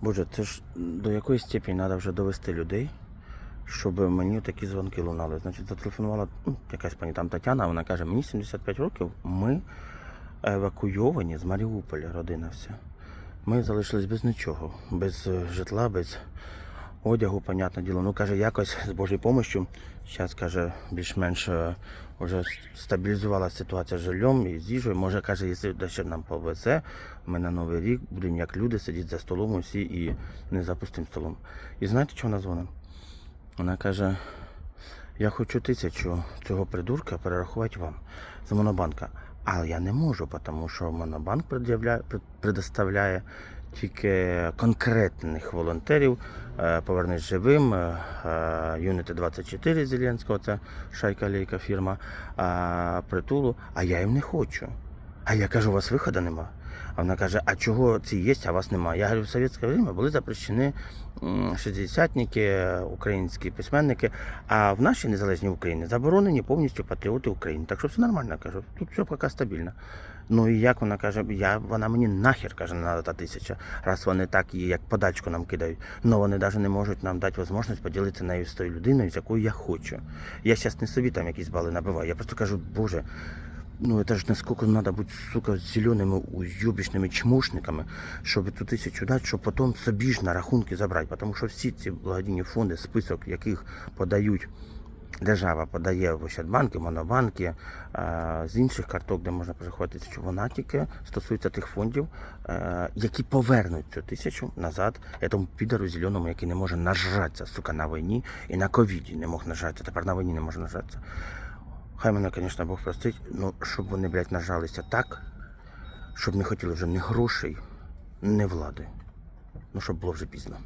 Боже, це ж до якої степені треба вже довести людей, щоб мені такі дзвонки лунали. Значить, зателефонувала ну, якась пані там Тетяна, вона каже, мені 75 років, ми евакуйовані з Маріуполя, родина вся. Ми залишились без нічого, без е, житла, без одягу, понятне діло. Ну, каже, якось з Божою допомогою, зараз, каже, більш-менш е, вже стабілізувалася ситуація з жильом і з їжею. Може, каже, якщо дещо нам повезе, ми на Новий рік будемо як люди сидіти за столом усі і не за столом. І знаєте, чого вона дзвонить? Вона каже, я хочу тисячу цього придурка перерахувати вам з Монобанка. Але я не можу, тому що Монобанк предоставляє тільки конкретних волонтерів. Е, Повернись живим, е, е, Юніти 24 Зеленського, це шайка лейка фірма притулу, а я їм не хочу. А я кажу, у вас виходу нема. А вона каже, а чого ці є, а вас немає? Я говорю, в совєтське время були запрещені м, шестидесятники, українські письменники, а в нашій незалежній Україні заборонені повністю патріоти України. Так що все нормально, кажу, тут все поки стабільно. Ну і як вона каже, я, вона мені нахер каже, надо та тисяча, раз вони так її як подачку нам кидають. Ну вони навіть не можуть нам дати можливість поділитися нею з тою людиною, з якою я хочу. Я зараз не собі там якісь бали набиваю. Я просто кажу, Боже, ну это ж насколько надо быть, сука, зелеными уйобічними чмошниками, щоб ту тисячу дати, щоб потім собі ж на рахунки забрати. Тому що всі ці благодійні фонди, список яких подають держава подає в Ощадбанки, Монобанки, е, з інших карток, де можна переховати тисячу, вона тільки стосується тих фондів, е, які повернуть цю тисячу назад этому підару зеленому, який не може нажратися, сука, на війні і на ковіді не мог нажратися, тепер на війні не може нажратися. Хай мене, звісно, Бог простить, ну щоб вони, блядь, нажалися так, щоб не хотіли вже ні грошей, ні влади. Ну, щоб було вже пізно.